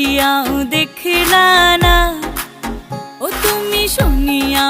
দেখিয়াও দেখিলা না। ও তুমি শুনিয়াও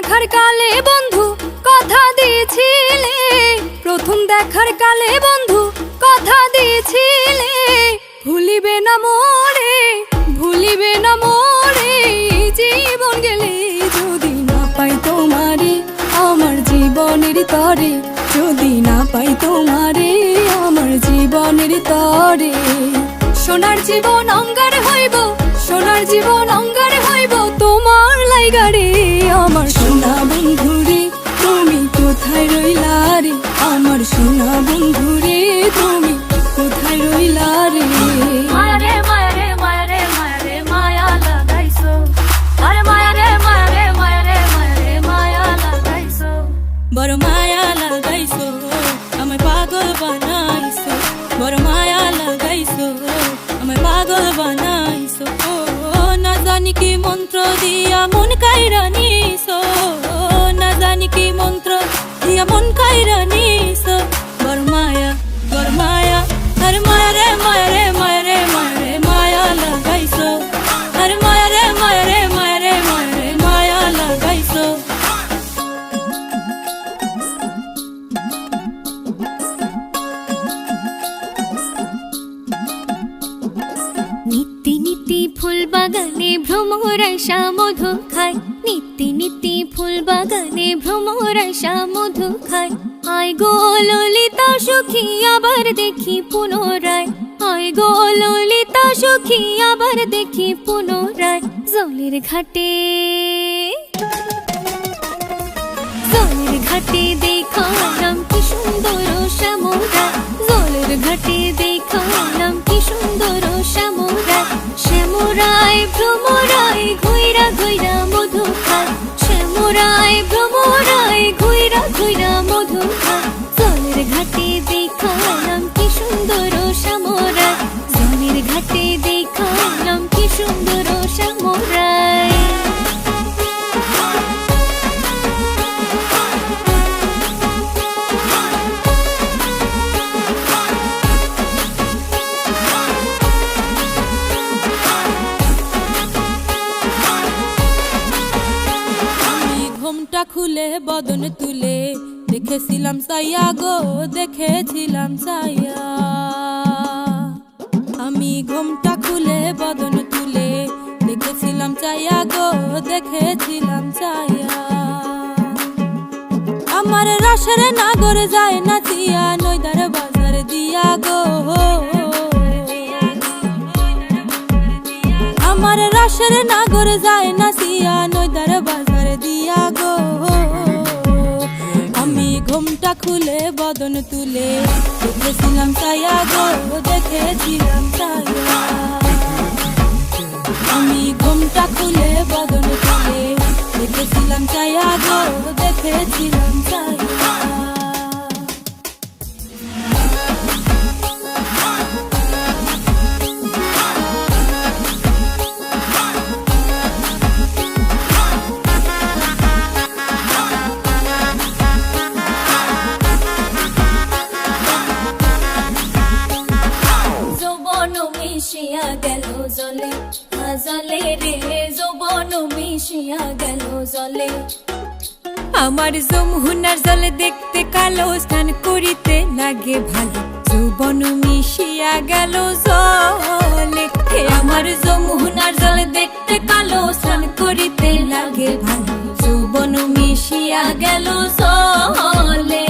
দেখার কালে বন্ধু, কথা দিয়েছিলে। প্রথম দেখার কালে বন্ধু, কথা দিয়েছিলে। ভুলিবে না মোরে, ভুলিবে না মোরে। জীবন গেলে যদি না পাই তোমারে, আমার জীবনের তরে। যদি না পাই তোমারে, আমার জীবনের তরে। সোনার জীবন অঙ্গার হইব সোনার জীবন অঙ্গার হইব তোমার লাইগারে আমার সোনা বন্ধুরে তুমি কোথায় রইলা রে? আমার সোনা বন্ধুরে তুমি কোথায় রইলা রে? বড় মায়া লাগাইছো আমায় পাগল বানাইছো। বড় বাগানে ভ্রমরাইসা মধু খায়। নিত্যি নিত্যি ফুল বাগানে ভ্রমরাইসা মধু খায়। আয় গো ললিতা সখী, আবার দেখি পুনরায়। আয় গো ললিতা সখী, আবার দেখি পুনরায়। জলের ঘাটে জলের ঘাটে দেখালাম কি সুন্দর শ্যামরা। জলের ঘাটে দেখালাম কি সুন্দর শ্যামরা। শ্যামরায় ভ্রমরায় ঘুইরা ঘুমটা খুলে, বদন তুলে। দেখেছিলাম সাইয়া গো, দেখেছিলাম সাইয়া আমি ঘুমটা খুলে, বদন তুলে। দেখেছিলাম চাইয়া গো, দেখেছিলাম চাইয়া আমার রসের নাগর যায় না নাচিয়া নইদার বাজার দিয়া গো। আমার রসের নাগর যায় না নাচিয়া নইদার বাজার ঘুমটা খুলে, বদন তুলে। দেখেছিলাম তাইয়া গর্ব দেখেছিলাম আমি ঘুমটা খুলে, বদন তুলে। দেখেছিলাম তাইয়া গর্ব দেখেছিলাম চাইয়া জলে। আমার যমুনার জল দেখতে কালো স্নান করিতে লাগে ভালো। যৌবন মিশিয়া গেল জলে। হে আমার যমুনার জল দেখতে কালো স্নান করিতে লাগে ভালো। যৌবন মিশিয়া গেল জলে।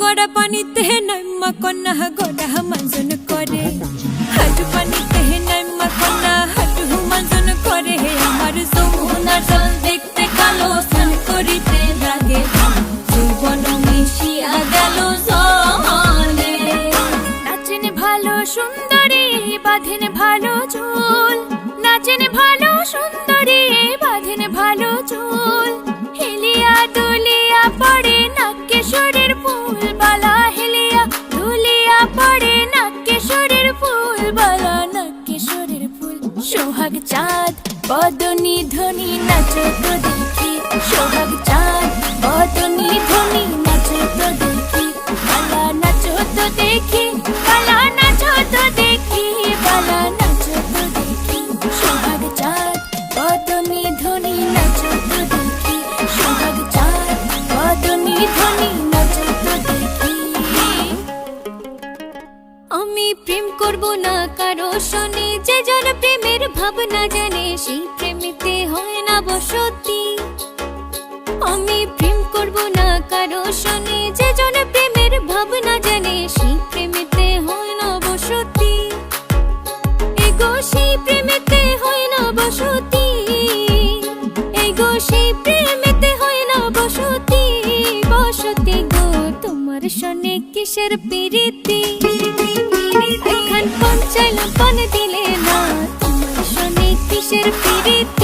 গড়া পানিতে নাইমা কন্যা, গড়া মাঞ্জন করে। হাটু পানিতে নাইমা কন্যা, হাটু মাঞ্জন করে। হে আমার যমুনার জল সোহাগ চাঁদ, বদনি ধ্বনি নাচো তো দেখি। সোহাগ চাঁদ, বদনি ধ্বনি নাচো তো দেখি। ভালা নাচো তো দেখি। প্রেম করব না কারও শনি। যে জন প্রেমের ভাবনা জানে, সেই প্রেমিতে হয় না বসতি আমি প্রেম করব না কারও শনি, যে জন প্রেমের ভাবনা জানে, সেই প্রেমিতে হয় না বসতি এগো, সেই প্রেমেতে হয় না বসতি এগো, সেই প্রেমেতে হয় না বসতি বসতি গো, তোমার শনে কিসের পিরিতি? পঞ্চাইলাম পন দিলে না তোমার শনে কিসের পিরিতি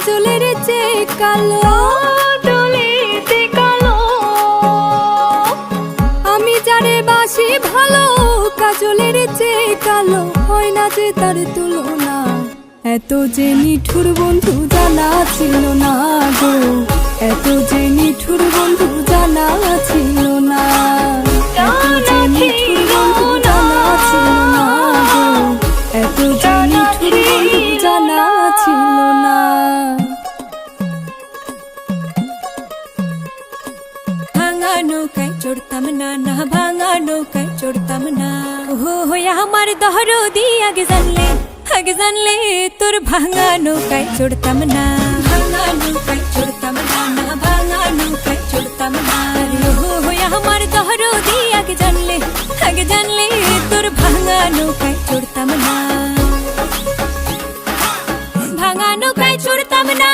কাজলের যে কালো কাজলে কালো। আমি যারে বাসি ভালো কাজলের যে কালো। হয় না যে তার তুলনা এত যে নিঠুর বন্ধু জানা ছিল না গো। এত যে নিঠুর বন্ধু জানা ছিল না নিঠুর না না ভাঙা নৌকায় চড়তাম না। হো হইয়া আমার দহরদি আগে জানলে আগে জানলে তোর ভাঙা নৌকায় চড়তাম না। ভাঙা নৌকায় চড়তাম না না ভাঙা নৌকায় চড়তাম না হো হইয়া আমার দহরদি আগে জানলে তোর ভাঙা নৌকায় চড়তাম না। ভাঙা নৌকায় চড়তাম না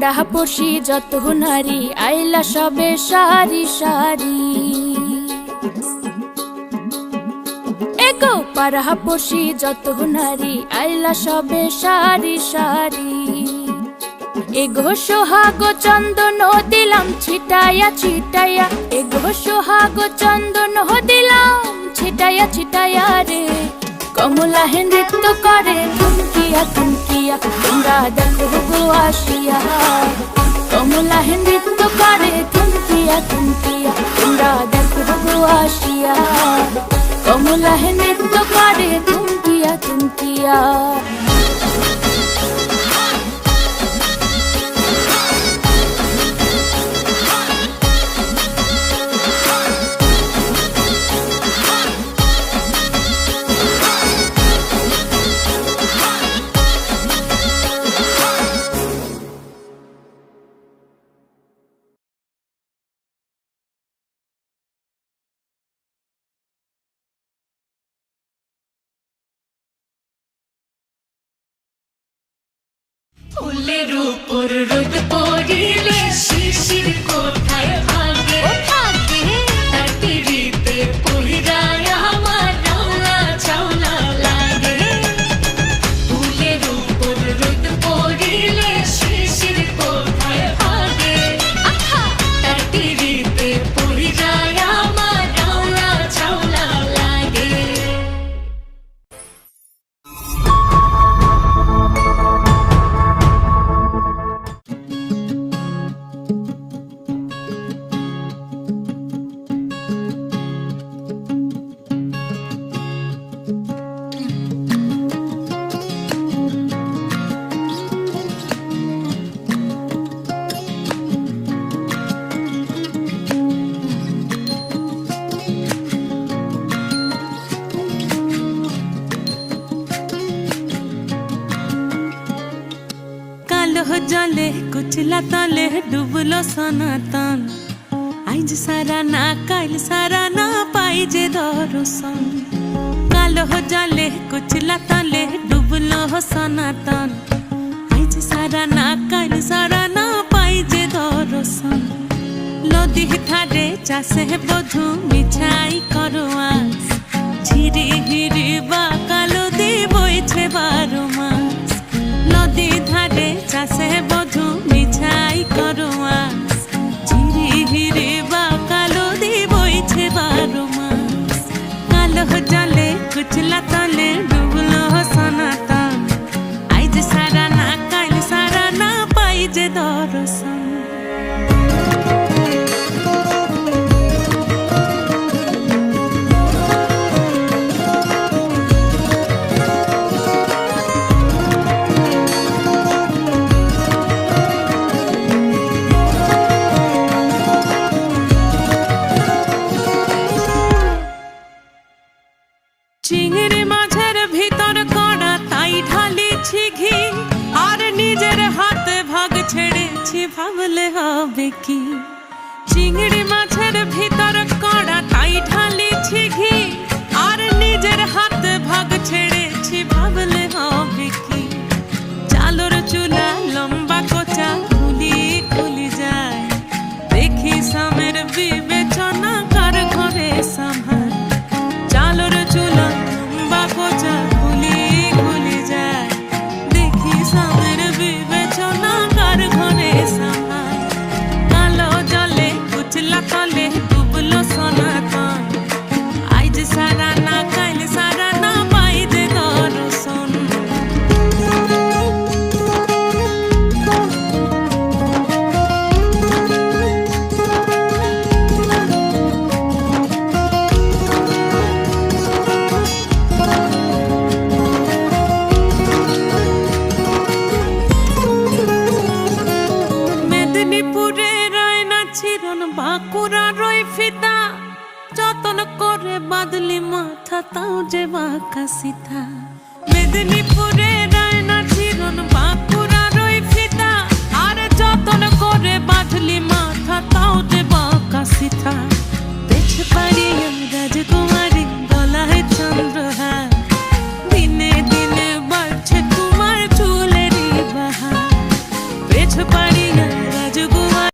পাড়া পড়শি যত নারী, আইলা সবে সারি সারি। এগো পাড়া পড়শি যত নারী, আইলা সবে সারি সারি। এগো সোহাগ চন্দন দিলাম ছিটাইয়া ছিটাইয়া এগো সোহাগ চন্দন দিলাম ছিটাইয়া ছিটাইয়া রে। কমলা হে নৃত্য করে। থুমকিয়া থুমকিয়া তোমরা দেখো আসিয়া। কমলা হে নৃত্য করে। থুমকিয়া থুমকিয়া তোমরা দেখো আসিয়া। কমলা হে নৃত্য করে। থুমকিয়া থুমকিয়া ডুবলো সনাতন আইজ সারা না কাইল সারা না পাই যে দর্শন কালো জলে কুচলা তলে ডুবলো সনাতন আইজ সারা না কাইল সারা না পাই যে দর্শন নদী ধারে চাষে বধু মিছাই করো আস ঝিরি হিরি বা কালো দি বইছে বারো মাস নদী ধারে চাষে বধু জলে কুচলা তলে ভাবলে হবে কি? চিংড়ি মাছের ভিতর মেদিনীপুরে রায়না চিরন বাঁকুড়া রই ফিতা। যতন করে বাদলি মাথা, তাও যে বাঁকা সীতা। মেদিনীপুরে রায়না চিরন বাঁকুড়া ফিতা। আর যতন করে বাদলি মাথা, তাও যে কাশি সীতা। দেশ পারি রাজকুমারী